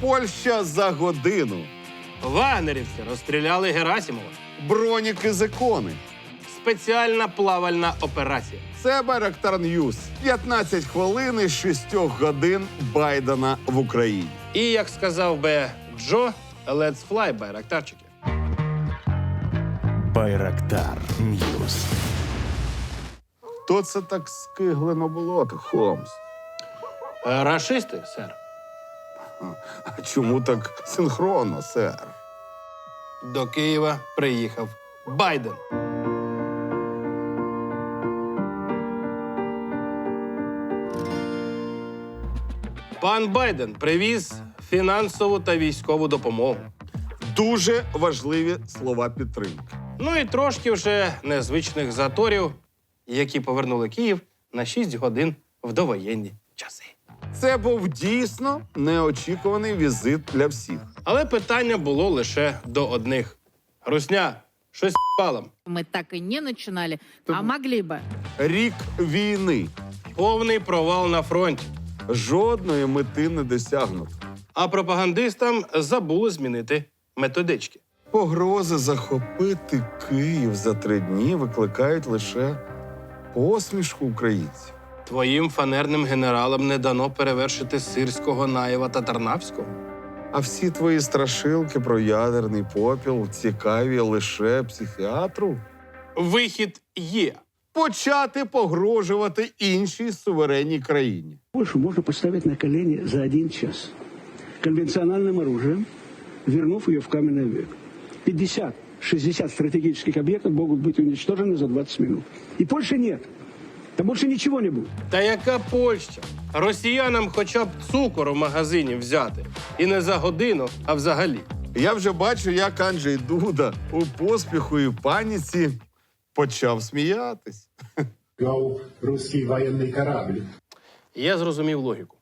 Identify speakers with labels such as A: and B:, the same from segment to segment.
A: Польща за годину.
B: Вагнерівці розстріляли Герасімова.
A: Броніки закони.
B: Спеціальна плавальна операція.
A: Це Байрактар Ньюс. 15 хвилин із 6 годин Байдена в Україні.
B: І як сказав би Джо, let's fly, байрактарчики.
C: Байрактар Ньюс.
A: То це так скиглено болото, Холмс.
B: Е, Рашисти, сер.
A: А чому так синхронно, сер?
B: До Києва приїхав Байден. Пан Байден привіз фінансову та військову допомогу.
A: Дуже важливі слова підтримки.
B: Ну і трошки вже незвичних заторів, які повернули Київ на 6 годин в довоєнні часи.
A: Це був дійсно неочікуваний візит для всіх.
B: Але питання було лише до одних: Русня, щось палом.
D: Мы так и не начинали, а могли бы.
A: Рік війни.
B: Повний провал на фронті.
A: Жодної мети не досягнуто.
B: А пропагандистам забули змінити методички.
A: Погрози захопити Київ за три дні викликають лише посмішку українців.
B: Твоїм фанерним генералам не дано перевершити сирського Наєва та Тарнавського.
A: А всі твої страшилки про ядерний попіл цікаві лише психіатру.
B: Вихід є.
A: Почати погрожувати іншій суверенній країні.
E: Польшу можно поставить на колени за один час. Конвенциональным оружием, вернув ее в каменный век. 50-60 стратегических объектов могут быть уничтожены за 20 минут. И Польши нет. Там больше ничего не будет.
B: Та яка Польща? Росіянам хоча б цукор у магазині взяти. І не за годину, а взагалі.
A: Я вже бачу, як Анджей Дуда у поспіху і паніці почав сміятись.
F: Go ruski военный корабль.
B: Я зрозумів логіку.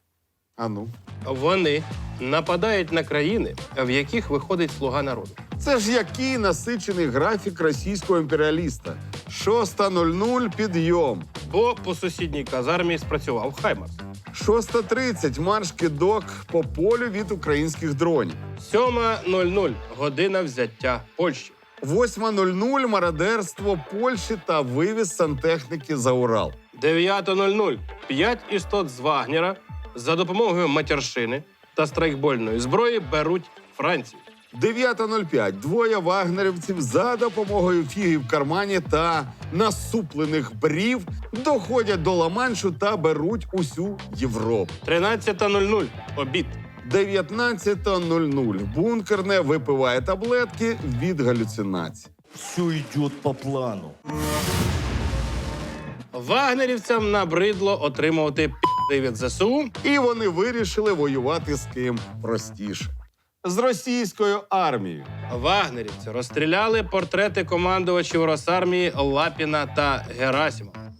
A: Ану.
B: Вони нападають на країни, в яких виходить слуга народу.
A: Це ж який насичений графік російського імперіаліста. 6.00 підйом.
B: Бо по сусідній казармі спрацював Хаймарс.
A: 6.30 марш кидок по полю від українських дронів.
B: 7.00 година взяття Польщі.
A: 8.00 мародерство Польщі та вивіз сантехніки за Урал.
B: 9.00 5 істот з Вагнера за допомогою матершини та страйкбольної зброї беруть Францію.
A: 9.05 двоє вагнерівців за допомогою фіги в кармані та насуплених брів доходять до Ла-Маншу та беруть усю Європу.
B: 13.00 обід.
A: 19.00 бункерне випиває таблетки від галюцинацій.
C: Все идет по плану.
B: Вагнерівцям набридло отримувати пі***и від ЗСУ.
A: І вони вирішили воювати з ким простіше. З російською армією.
B: Вагнерівці розстріляли портрети командувачів Росармії Лапіна та Герасімова.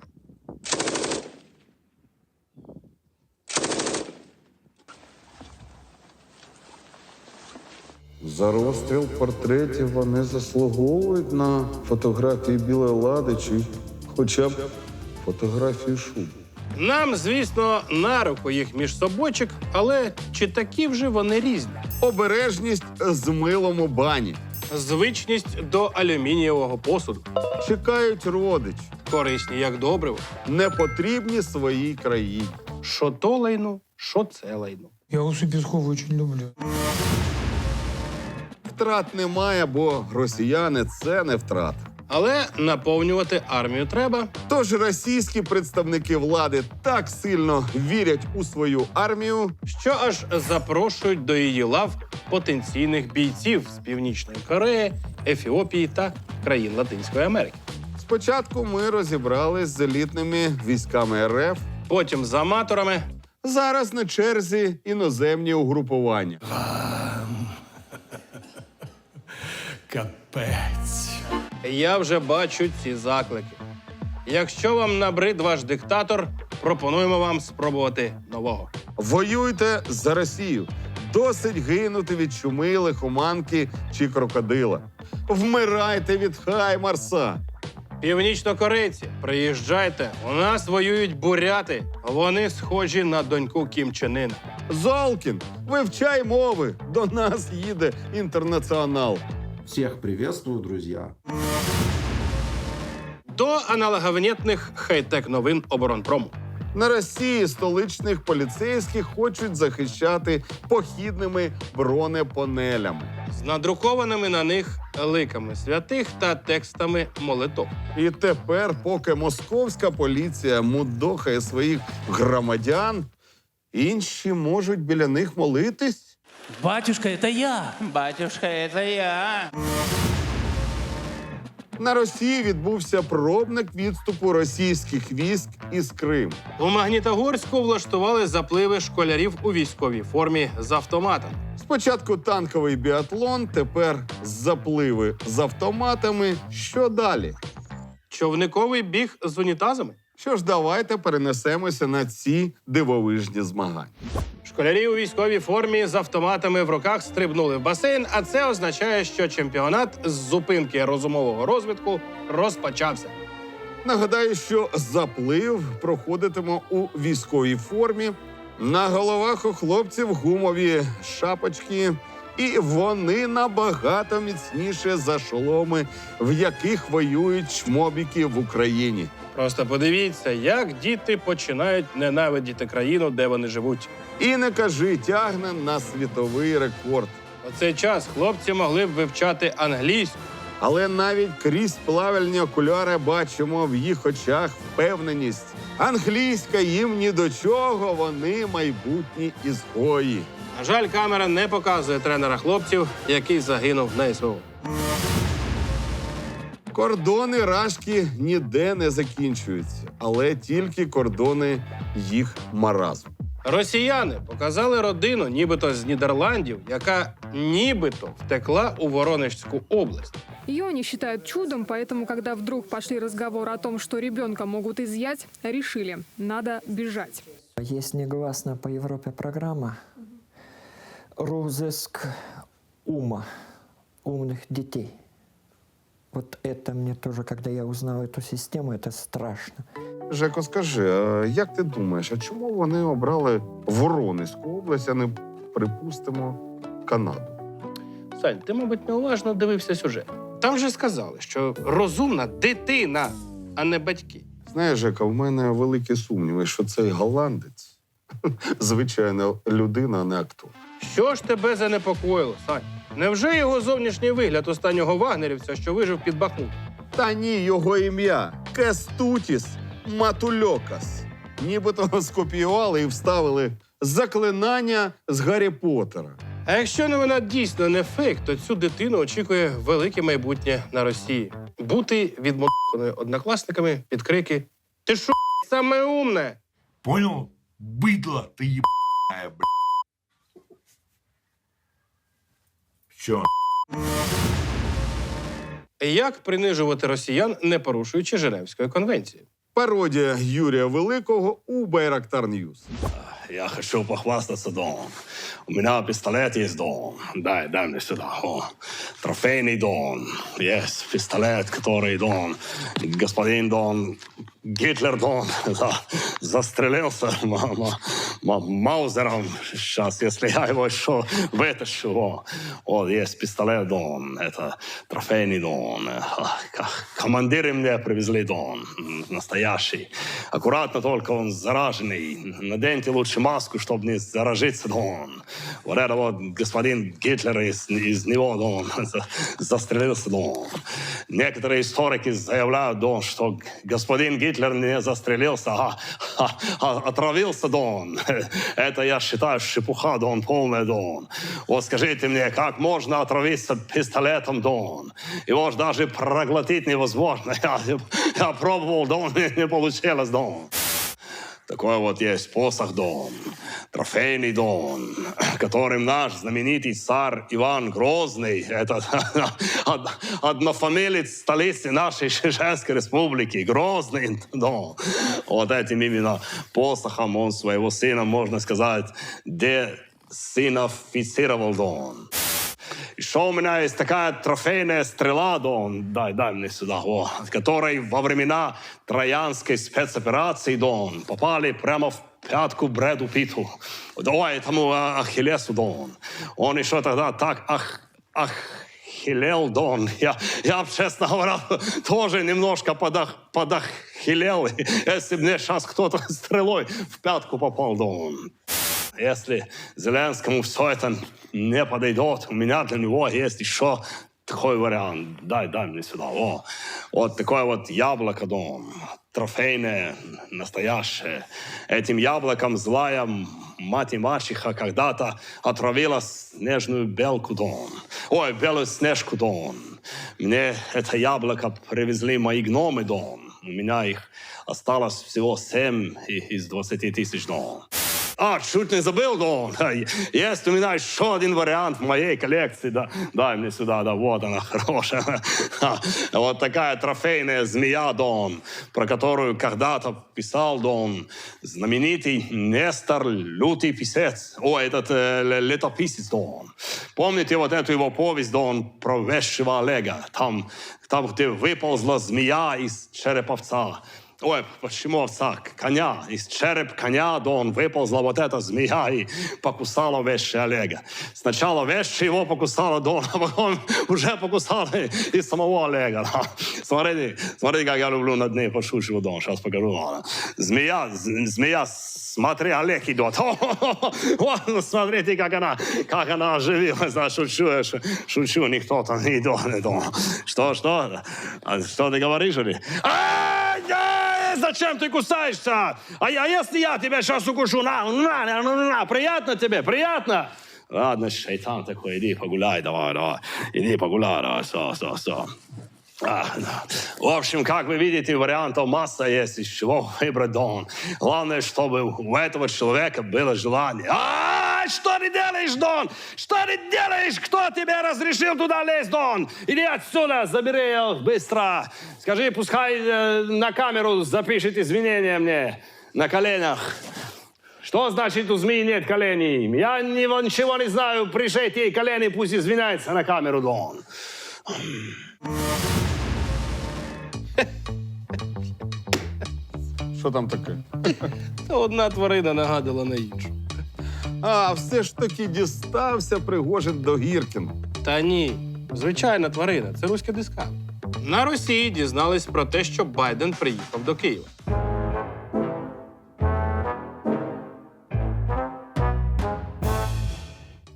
A: За розстріл портретів вони заслуговують на фотографії білої лади чи хоча б фотографії шуб.
B: Нам, звісно, на руку їх між собочок, але чи такі вже вони різні?
A: Обережність з милом у бані.
B: Звичність до алюмінієвого посуду,
A: Чекають родичі,
B: корисні як добриво.
A: не потрібні своїй країні.
B: Що то лайно, що це лайно.
G: Я Усу Пескову очень люблю.
A: Втрат немає, бо росіяни це не втрат.
B: Але наповнювати армію треба.
A: Тож російські представники влади так сильно вірять у свою армію,
B: що аж запрошують до її лав потенційних бійців з Північної Кореї, Ефіопії та країн Латинської Америки.
A: Спочатку ми розібрались з елітними військами РФ.
B: Потім з аматорами.
A: Зараз на черзі іноземні угрупування.
C: Капець.
B: Я вже бачу ці заклики. Якщо вам набрид ваш диктатор, пропонуємо вам спробувати нового.
A: Воюйте за Росію. Досить гинути від чуми, лихоманки чи крокодила. Вмирайте від Хаймарса.
B: Північнокорейці, приїжджайте. У нас воюють буряти. Вони схожі на доньку Кім Чен Іна.
A: Золкін, вивчай мови. До нас їде інтернаціонал.
H: Всех приветствую, друзья.
B: До аналоговнітних хай-тек новин оборонпрому.
A: На Росії столичних поліцейських хочуть захищати похідними бронепанелями.
B: з надрукованими на них ликами святих та текстами молитов.
A: І тепер, поки московська поліція мудохає своїх громадян, інші можуть біля них молитись.
I: Батюшка, это я.
J: Батюшка, это я.
A: На Росії відбувся пробник відступу російських військ із Криму.
B: У Магнітогорську влаштували запливи школярів у військовій формі з автоматами.
A: Спочатку танковий біатлон, тепер запливи з автоматами. Що далі?
B: Човниковий біг з унітазами.
A: Що ж, давайте перенесемося на ці дивовижні змагання.
B: Школярі у військовій формі з автоматами в руках стрибнули в басейн, а це означає, що чемпіонат з зупинки розумового розвитку розпочався.
A: Нагадаю, що заплив проходитиме у військовій формі. На головах у хлопців гумові шапочки, і вони набагато міцніше за шоломи, в яких воюють чмобіки в Україні.
B: Просто подивіться, як діти починають ненавидіти країну, де вони живуть.
A: І не кажи, тягне на світовий рекорд.
B: У цей час хлопці могли б вивчати англійську.
A: Але навіть крізь плавальні окуляри бачимо в їх очах впевненість. Англійська їм ні до чого, вони майбутні ізгої.
B: На жаль, камера не показує тренера хлопців, який загинув на СВО.
A: Кордони рашки ніде не закінчуються, але тільки кордони їх маразму.
B: Росіяни показали родину, нібито з Нідерландів, яка нібито втекла у Воронежську область.
K: Ее они считают чудом, поэтому, когда вдруг пошли разговоры о том, что ребенка могут изъять, решили, надо бежать.
J: Есть негласная по Европе программа «Розыск ума умных детей». Вот это мне тоже, когда я узнал эту систему, это страшно.
A: Жеко, скажи, а як ти думаєш, а чому вони обрали Воронезьку область, а не припустимо Канаду?
B: Сань, ти, мабуть, неуважно дивився сюжет. Там же сказали, що розумна дитина, а не батьки.
A: Знаєш, Жека, в мене великі сумніви, що цей голландець звичайна людина, а не актор.
B: Що ж тебе занепокоїло, Сань? Невже його зовнішній вигляд останнього вагнерівця, що вижив під Бахмут?
A: Та ні, його ім'я Кестутіс Матульокас. Нібито скопіювали і вставили заклинання з Гаррі Поттера.
B: А якщо новина дійсно не фейк, то цю дитину очікує велике майбутнє на Росії. Бути відмовленою однокласниками під крики Ти що, саме умне?
C: Понял? Быдло ты ебаная, бля. Чё?
B: Як принижувати росіян, не порушуючи Женевської конвенції?
A: Пародія Юрія Великого у Байрактар Ньюс.
I: Я хочу похвастаться, Дон. У меня пистолет есть, Дон. Дай, дай мне сюда. О, трофейный Дон. Есть пистолет, который, Дон, господин Дон, Гитлер, Дон, да, застрелился ма- ма- ма- Маузером. Сейчас, если я его еще вытащу. О, вот есть пистолет, Дон. Это трофейный Дон. К- Командиры мне привезли Дон. Настоящий. Аккуратно только он зараженный. Наденьте лучше маску, чтобы не заражиться, Дон. Вот это вот господин Гитлер из, из него, Дон, за- застрелился, Дон. Некоторые историки заявляют, Дон, что господин Гитлер не застрелился, а, а- а отравился, Дон. Это я считаю шепуха, Дон, полная, Дон. Вот скажите мне, как можно отравиться пистолетом, Дон? Его ж даже проглотить невозможно. Я, я пробовал, Дон, не получилось, Дон. Такой вот есть посох Дон, трофейный Дон, которым наш знаменитый царь Иван Грозный, это од- однофамилец столицы нашей Чеченской республики, Грозный Дон. Вот этим именно посохом он своего сына, можно сказать, десинофицировал Дон. Еще у меня есть такая трофейная стрела, Дон, дай, дай мне сюда, о, которой во времена Троянской спецоперации, Дон, попали прямо в пятку Брэду Питу. Ой, этому а, Ахиллесу, Дон. Он еще тогда так ах, ахиллел, Дон. Я, я, честно говоря, тоже немножко подах, подахиллел, если бы мне сейчас кто-то стрелой в пятку попал, Дон. Если Зеленскому все это не подойдет, у меня для него есть еще такой вариант. Дай, дай мне сюда. О, вот такое вот яблоко, дом. Трофейное, настоящее. Этим яблоком злая мать и мачеха когда-то отравила снежную белку, дом. Ой, белую снежку, дом. Мне это яблоко привезли мои гномы, дом. У меня их осталось всего семь и- из 20 тысяч, дом. А, чуть не забыл, Дон. Есть у меня еще один вариант в моей коллекции. Да, дай мне сюда, да, вот она, хорошая. Вот такая трофейная змея, Дон, про которую когда-то писал Дон знаменитый Нестор Лютый Писец. О, этот э, летописец, Дон. Помните вот эту его повесть, Дон, про вещего Олега? Там, там где выползла змея из череповца. Ой, почему овца? Коня. Из череп коня, да он выползла вот эта змея и покусала вещи Олега. Сначала вещи его покусала Дон, а потом уже покусала и, и самого Олега. да. Смотрите, смотрите, как я люблю над ней пошучивать, Дон. Сейчас покажу. ладно. Змея, з- змея, смотри, Олег идет. Вот, ну, смотрите, как она, как она оживилась. Да, шучу, я шу- шучу, никто там не идет. не идет. Что, что? А что ты говоришь, или? Ай, ай, Зачем ты кусаешься? А, я, а если я тебя сейчас укушу? На, на, на, на, на, приятно тебе, приятно? Ладно, шайтан такой, иди погуляй, давай, давай. Иди погуляй, давай, все, все, все. А, да. В общем, как вы видите, вариантов масса есть, из чего выбрать Дон. Главное, чтобы у этого человека было желание. А, что ты делаешь, Дон? Что ты делаешь? Кто тебе разрешил туда лезть, Дон? Иди отсюда, забери ее быстро. Скажи, пускай э, на камеру запишет извинения мне на коленях. Что значит у змеи нет коленей? Я ни- ничего не знаю. Пришейте ей колени, пусть извиняется на камеру, Дон.
A: Що там таке?
B: Та одна тварина нагадала на іншу.
A: А, все ж таки дістався Пригожин до Гіркіна.
B: Та ні, звичайна тварина, це руська диска. На Росії дізнались про те, що Байден приїхав до Києва.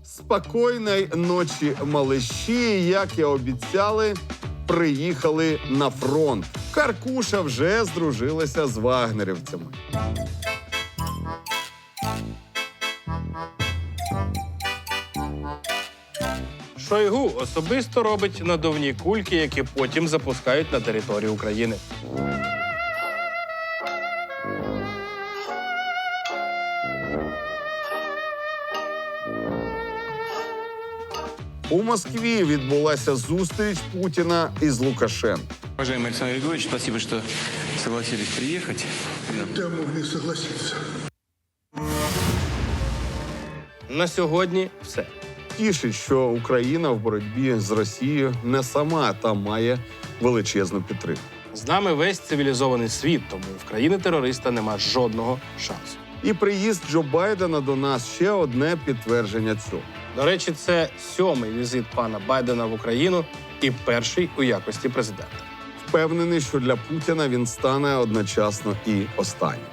A: Спокійної ночі, малиші, як і обіцяли, приїхали на фронт. Каркуша вже здружилася з вагнерівцями.
B: Шойгу особисто робить надувні кульки, які потім запускають на територію України.
A: У Москві відбулася зустріч Путіна із Лукашенком.
L: Уважаемый Александр Григорьевич, спасибо, что согласились приехать.
B: На сьогодні все.
A: Тішить, що Україна в боротьбі з Росією не сама та має величезну підтримку.
B: З нами весь цивілізований світ, тому в країни терориста нема жодного шансу.
A: І приїзд Джо Байдена до нас ще одне підтвердження цього.
B: До речі, це сьомий візит пана Байдена в Україну і перший у якості президента.
A: Впевнений, що для Путіна він стане одночасно і останнім.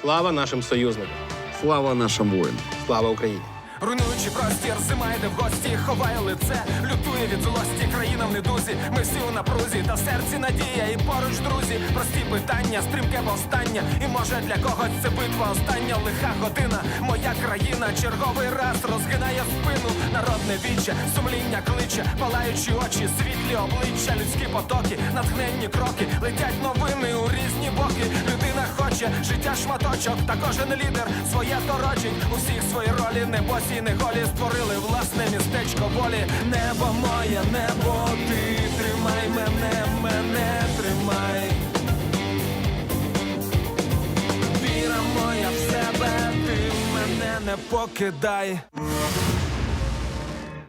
B: Слава нашим союзникам!
A: Слава нашим воїнам!
B: Слава Україні!
L: Руйнуючи простір, зима йде в гості, ховає лице, лютує від злості, країна в недузі. Ми всі у напрузі, та в серці надія і поруч друзі. Прості питання, стрімке повстання. І може для когось це битва остання лиха година. Моя країна черговий раз розгинає спину. Народне віче, сумління кличе, палаючі очі, світлі обличчя, людські потоки, натхненні кроки, летять новини у різні боки. Людина хоче життя шматочок, та кожен лідер своє торочить. Усіх свої ролі, не босі, не голі створили власне містечко волі. Небо моє, небо, ти тримай мене, мене тримай. Віра моя в себе, ти мене не покидай.